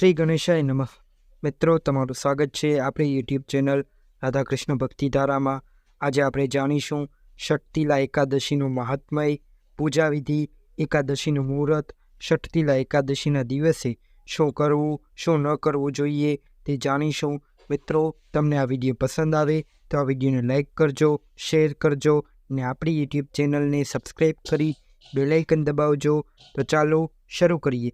શ્રી ગણેશાય નમઃ. મિત્રો, તમારું સ્વાગત છે આપણી યુટ્યુબ ચેનલ રાધાકૃષ્ણ ભક્તિધારામાં. આજે આપણે જાણીશું ષટતિલા એકાદશીનું મહાત્મય પૂજા વિધિ એકાદશીનું મુહૂર્ત ષટતિલા એકાદશીના દિવસે શું કરવું, શું ન કરવું જોઈએ તે જાણીશું. મિત્રો, તમને આ વીડિયો પસંદ આવે તો આ વિડીયોને લાઈક કરજો, શેર કરજો અને આપણી યુટ્યુબ ચેનલને સબસ્ક્રાઈબ કરી બેલાઇકન દબાવજો. તો ચાલો શરૂ કરીએ.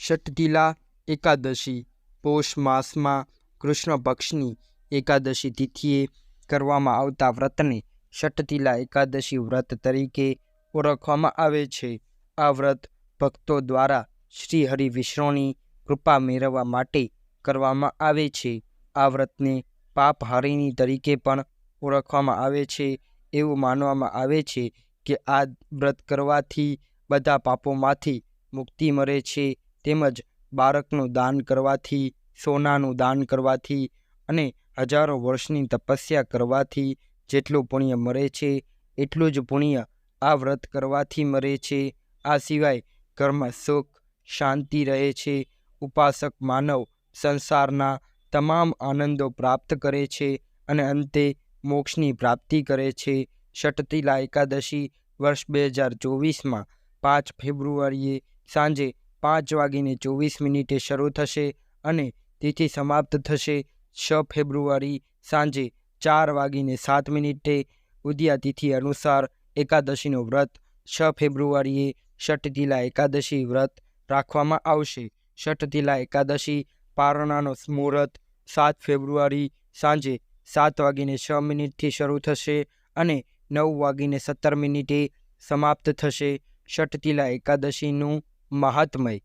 ષટતિલા એકાદશી, પોષ માસમાં કૃષ્ણ પક્ષની એકાદશી તિથિએ કરવામાં આવતા વ્રતને ષટતિલા એકાદશી વ્રત તરીકે ઓળખવામાં આવે છે. આ વ્રત ભક્તો દ્વારા શ્રી હરિ વિષ્ણુની કૃપા મેળવવા માટે કરવામાં આવે છે. આ વ્રતને પાપહારિણી તરીકે પણ ઓળખવામાં આવે છે. એવું માનવામાં આવે છે કે આ વ્રત કરવાથી બધા પાપોમાંથી મુક્તિ મળે છે. તેમજ બાળકનું દાન કરવાથી, સોનાનું દાન કરવાથી અને હજારો વર્ષની તપસ્યા કરવાથી જેટલું પુણ્ય મળે છે, એટલું જ પુણ્ય આ વ્રત કરવાથી મળે છે. આ સિવાય ઘરમાં સુખ, શાંતિ રહે છે. ઉપાસક માનવ સંસારના તમામ આનંદો પ્રાપ્ત કરે છે અને અંતે મોક્ષની પ્રાપ્તિ કરે છે. ષટતિલા એકાદશી વર્ષ બે હજાર ચોવીસમાં પાંચ ફેબ્રુઆરીએ સાંજે પાંચ વાગીને ચોવીસ મિનિટે શરૂ થશે અને તિથિ સમાપ્ત થશે છ ફેબ્રુઆરી સાંજે ચાર વાગીને સાત મિનિટે. ઉદયા તિથિ અનુસાર એકાદશીનું વ્રત છ ફેબ્રુઆરીએ ષટતિલા એકાદશી વ્રત રાખવામાં આવશે. ષટતિલા એકાદશી પારણાનો મુહૂર્ત સાત ફેબ્રુઆરી સાંજે સાત વાગીને છ મિનિટથી શરૂ થશે અને નવ વાગીને સત્તર મિનિટે સમાપ્ત થશે. ષટતિલા એકાદશીનું મહાત્મય.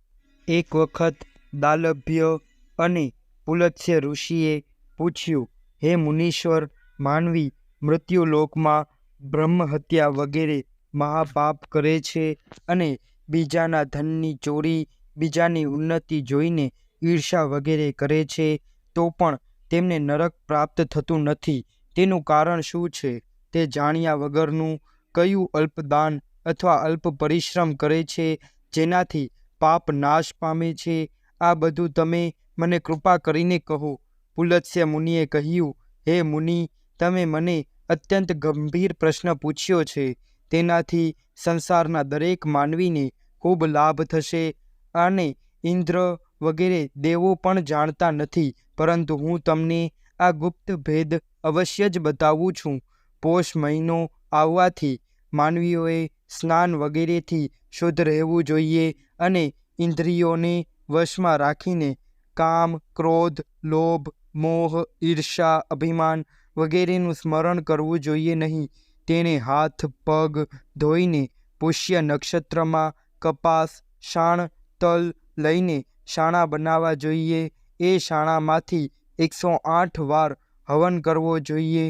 એક વખત દાલભ્ય અને પુલત્સ્ય ઋષિએ પૂછ્યું, હે મુનીશ્વર, માનવી મૃત્યુલોકમાં બ્રહ્મહત્યા વગેરે મહાપાપ કરે છે અને બીજાના ધનની ચોરી, બીજાની ઉન્નતિ જોઈને ઈર્ષા વગેરે કરે છે, તો પણ તેમને નરક પ્રાપ્ત થતું નથી. તેનું કારણ શું છે? તે જાણ્યા વગરનું કયું અલ્પદાન અથવા અલ્પ પરિશ્રમ કરે છે? જેનાથી પાપ નાશ પામે છે, આ બધું તમે મને કૃપા કરીને કહો. પુલત્સ્ય મુનિએ કહ્યું, હે મુનિ, તમે મને અત્યંત ગંભીર પ્રશ્ન પૂછ્યો છે. તેનાથી સંસારના દરેક માનવીને ખૂબ લાભ થશે. અને ઇન્દ્ર વગેરે દેવો પણ જાણતા નથી, પરંતુ હું તમને આ ગુપ્ત ભેદ અવશ્ય જ બતાવું છું. પોષ મહિનો આવવાથી માનવીઓએ સ્નાન વગેરેથી શુદ્ધ રહેવું જોઈએ અને ઇન્દ્રિયોને વશમાં રાખીને કામ, ક્રોધ, લોભ, મોહ ઈર્ષા અભિમાન વગેરેનું સ્મરણ કરવું જોઈએ નહીં. તેને હાથ, પગ ધોઈને પુષ્ય નક્ષત્રમાં કપાસ, શાણ, તલ લઈને શાણા બનાવવા જોઈએ. એ શાણામાંથી એકસો આઠ વાર હવન કરવો જોઈએ.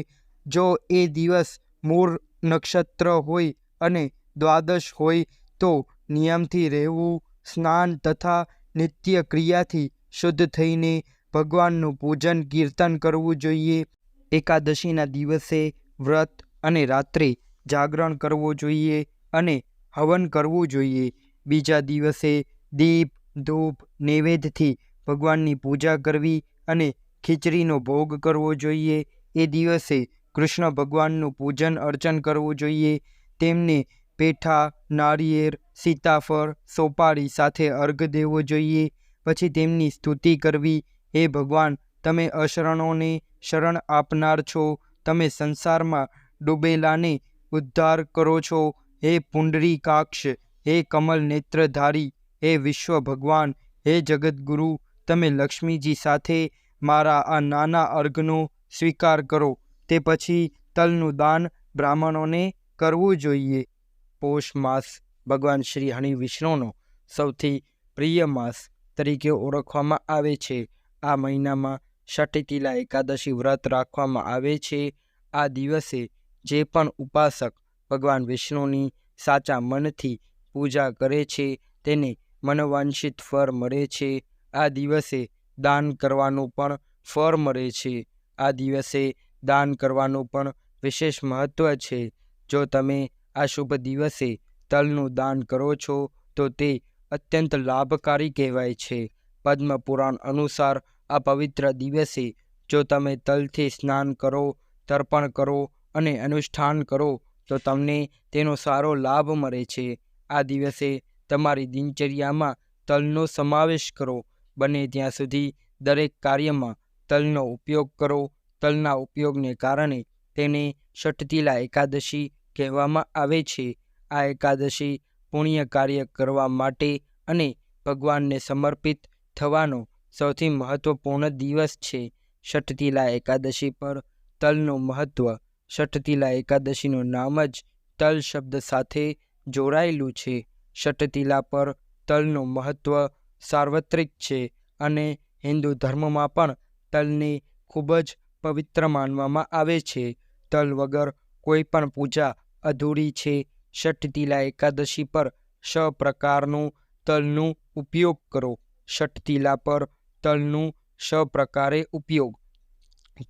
જો એ દિવસ મૂળ નક્ષત્ર હોય અને દ્વાદશ હોય તો નિયમથી રહેવું, સ્નાન તથા નિત્ય ક્રિયાથી શુદ્ધ થઈને ભગવાનનું પૂજન કીર્તન કરવું જોઈએ. એકાદશીના દિવસે વ્રત અને રાત્રે જાગરણ કરવું જોઈએ અને હવન કરવું જોઈએ. બીજા દિવસે દીપ, ધૂપ, નૈવેદ્યથી ભગવાનની પૂજા કરવી અને ખીચડીનો ભોગ કરવો જોઈએ. એ દિવસે કૃષ્ણ ભગવાનનું પૂજન અર્ચન કરવું જોઈએ. તેમને પેઠા, નારિયેર, સીતાફળ, સોપારી સાથે અર્ઘ દેવો જોઈએ. પછી તેમની સ્તુતિ કરવી. હે ભગવાન, તમે અશરણોને શરણ આપનાર છો. તમે સંસારમાં ડૂબેલાને ઉદ્ધાર કરો છો. હે પુંડરીકાક્ષ હે કમલ નેત્રધારી, હે વિશ્વ ભગવાન, હે જગદગુરુ, તમે લક્ષ્મીજી સાથે મારા આ નાના અર્ઘનો સ્વીકાર કરો. તે પછી તલનું દાન બ્રાહ્મણોને કરવું જોઈએ. પોષ માસ ભગવાન શ્રી હરિ વિષ્ણુનો સૌથી પ્રિય માસ તરીકે ઓળખવામાં આવે છે. આ મહિનામાં ષટતિલા એકાદશી વ્રત રાખવામાં આવે છે. આ દિવસે જે પણ ઉપાસક ભગવાન વિષ્ણુની સાચા મનથી પૂજા કરે છે તેને મનોવાંછિત ફળ મળે છે. આ દિવસે દાન કરવાનું પણ ફળ મળે છે. આ દિવસે દાન કરવાનું પણ વિશેષ મહત્ત્વ છે. જો તમે આ શુભ દિવસે તલનું દાન કરો છો તો તે અત્યંત લાભકારી કહેવાય છે. પદ્મ પુરાણ અનુસાર આ પવિત્ર દિવસે જો તમે તલથી સ્નાન કરો, તર્પણ કરો અને અનુષ્ઠાન કરો, તો તમને તેનો સારો લાભ મળે છે. આ દિવસે તમારી દિનચર્યામાં તલનો સમાવેશ કરો. બને ત્યાં સુધી દરેક કાર્યમાં તલનો ઉપયોગ કરો. તલના ઉપયોગને કારણે તેને ષઠતીલા એકાદશી કહેવામાં આવે છે. આ એકાદશી પુણ્ય કાર્ય કરવા માટે અને ભગવાનને સમર્પિત થવાનો સૌથી મહત્વપૂર્ણ દિવસ છે. ષટતિલા એકાદશી પર તલનું મહત્વ. ષટતિલા એકાદશીનું નામ જ તલ શબ્દ સાથે જોડાયેલું છે. ષટતિલા પર તલનું મહત્વ સાર્વત્રિક છે અને હિન્દુ ધર્મમાં પણ તલને ખૂબ જ પવિત્ર માનવામાં આવે છે. તલ વગર કોઈ પણ પૂજા અધૂરી છે. ષટતિલા એકાદશી પર સ પ્રકારનું તલનું ઉપયોગ કરો. ષટતિલા પર તલનું સ પ્રકારે ઉપયોગ.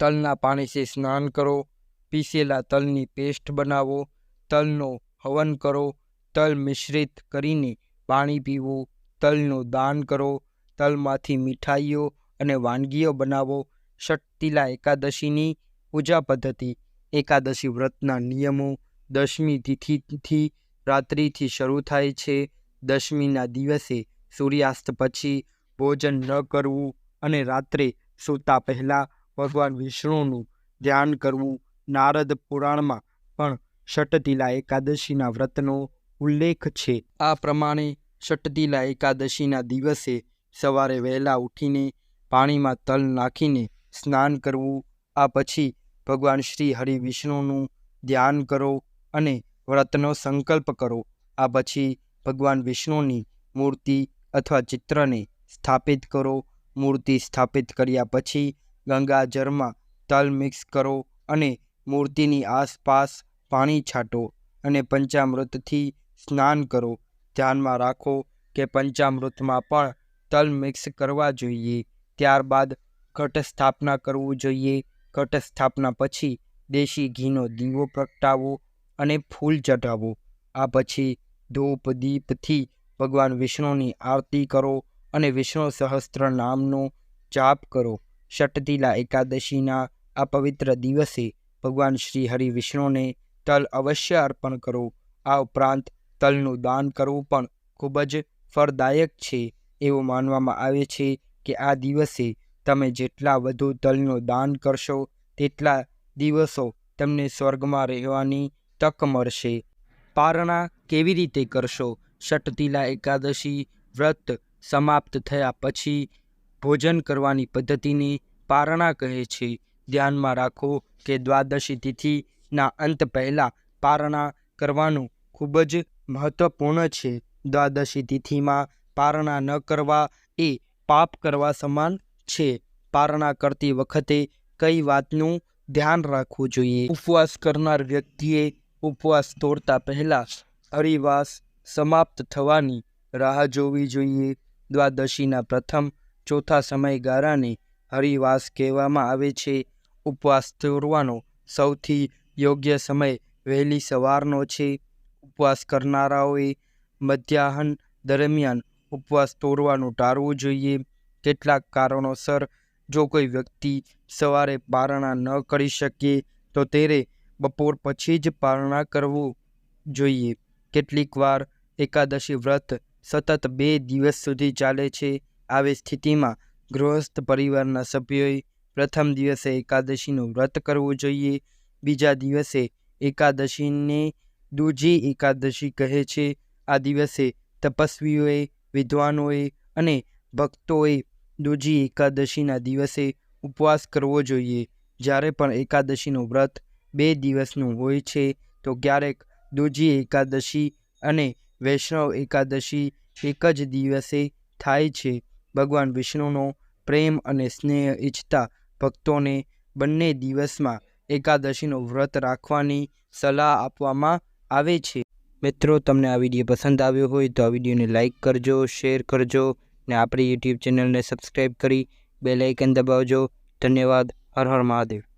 તલના પાણીથી સ્નાન કરો. પીસેલા તલની પેસ્ટ બનાવો. તલનો હવન કરો. તલ મિશ્રિત કરીને પાણી પીવું. તલનું દાન કરો. તલમાંથી મીઠાઈઓ અને વાનગીઓ બનાવો. ષટતિલા એકાદશીની પૂજા પદ્ધતિ. એકાદશી વ્રતના નિયમો. દશમી તિથિથી રાત્રિથી શરૂ થાય છે. દશમીના દિવસે સૂર્યાસ્ત પછી ભોજન ન કરવું અને રાત્રે સૂતા પહેલાં ભગવાન વિષ્ણુનું ધ્યાન કરવું નારદ પુરાણમાં પણ ષટતિલા એકાદશીના વ્રતનો ઉલ્લેખ છે. આ પ્રમાણે ષટતિલા એકાદશીના દિવસે સવારે વહેલા ઉઠીને પાણીમાં તલ નાખીને સ્નાન કરવું, આ પછી ભગવાન શ્રી હરિ વિષ્ણુનું ધ્યાન કરો અને વ્રતનો સંકલ્પ કરો. આ પછી ભગવાન વિષ્ણુની મૂર્તિ અથવા ચિત્રને સ્થાપિત કરો. મૂર્તિ સ્થાપિત કર્યા પછી ગંગાજળમાં તલ મિક્સ કરો અને મૂર્તિની આસપાસ પાણી છાંટો અને પંચામૃતથી સ્નાન કરો. ધ્યાનમાં રાખો કે પંચામૃતમાં પણ તલ મિક્સ કરવા જોઈએ. ત્યારબાદ ઘટ સ્થાપના કરવું જોઈએ. ઘટ સ્થાપના પછી દેશી ઘીનો દીવો પ્રગટાવો અને ફૂલ ચઢાવો. આ પછી ધૂપ દીપથી ભગવાન વિષ્ણુની આરતી કરો અને વિષ્ણુ સહસ્ત્ર નામનો જાપ કરો. ષટતિલા એકાદશીના આ પવિત્ર દિવસે ભગવાન શ્રી હરિ વિષ્ણુને તલ અવશ્ય અર્પણ કરો. આ ઉપરાંત તલનું દાન કરવું પણ ખૂબ જ ફળદાયક છે. એવું માનવામાં આવે છે કે આ દિવસે તમે જેટલા વધુ તલનું દાન કરશો, તેટલા દિવસો તમને સ્વર્ગમાં રહેવાની તક મળશે પારણા કેવી રીતે કરશો? ષટતિલા એકાદશી વ્રત સમાપ્ત થયા પછી ભોજન કરવાની પદ્ધતિને પારણા કહે છે. ધ્યાનમાં રાખો કે દ્વાદશી તિથિના અંત પહેલાં પારણા કરવાનું ખૂબ જ મહત્વપૂર્ણ છે. દ્વાદશી તિથિમાં પારણા ન કરવા એ પાપ કરવા સમાન છે. પારણા કરતી વખતે કઈ વાતનું ધ્યાન રાખવું જોઈએ? ઉપવાસ કરનાર વ્યક્તિએ ઉપવાસ તોડતા પહેલાં હરિવાસ સમાપ્ત થવાની રાહ જોવી જોઈએ. દ્વાદશીના પ્રથમ ચોથા સમયગાળાને હરિવાસ કહેવામાં આવે છે. ઉપવાસ તોડવાનો સૌથી યોગ્ય સમય વહેલી સવારનો છે. ઉપવાસ કરનારાઓએ મધ્યાહન દરમિયાન ઉપવાસ તોડવાનું ટાળવું જોઈએ. કેટલાક કારણોસર જો કોઈ વ્યક્તિ સવારે પારણા ન કરી શકે, તો તેરે બપોર પછી જ પારણા કરવું જોઈએ. કેટલીક વાર એકાદશી વ્રત સતત બે દિવસ સુધી ચાલે છે આવી સ્થિતિમાં ગૃહસ્થ પરિવારના સભ્યોએ પ્રથમ દિવસે એકાદશીનું વ્રત કરવું જોઈએ. બીજા દિવસે એકાદશીને દૂજી એકાદશી કહે છે. આ દિવસે તપસ્વીઓએ, વિદ્વાનોએ અને ભક્તોએ દૂજી એકાદશીના દિવસે ઉપવાસ કરવો જોઈએ. જ્યારે પણ એકાદશીનું વ્રત બે દિવસનું હોય છે, તો ક્યારેક દૂજી એકાદશી અને વૈષ્ણવ એકાદશી એક જ દિવસે થાય છે. ભગવાન વિષ્ણુનો પ્રેમ અને સ્નેહ ઈચ્છતા ભક્તોને બંને દિવસમાં એકાદશીનું વ્રત રાખવાની સલાહ આપવામાં આવે છે. મિત્રો, તમને આ વીડિયો પસંદ આવ્યો હોય તો આ વિડીયોને લાઇક કરજો, શેર કરજો ને આપણી યુટ્યુબ ચેનલને સબસ્ક્રાઈબ કરી બે લાઇકન દબાવજો. ધન્યવાદ. હર હર મહાદેવ.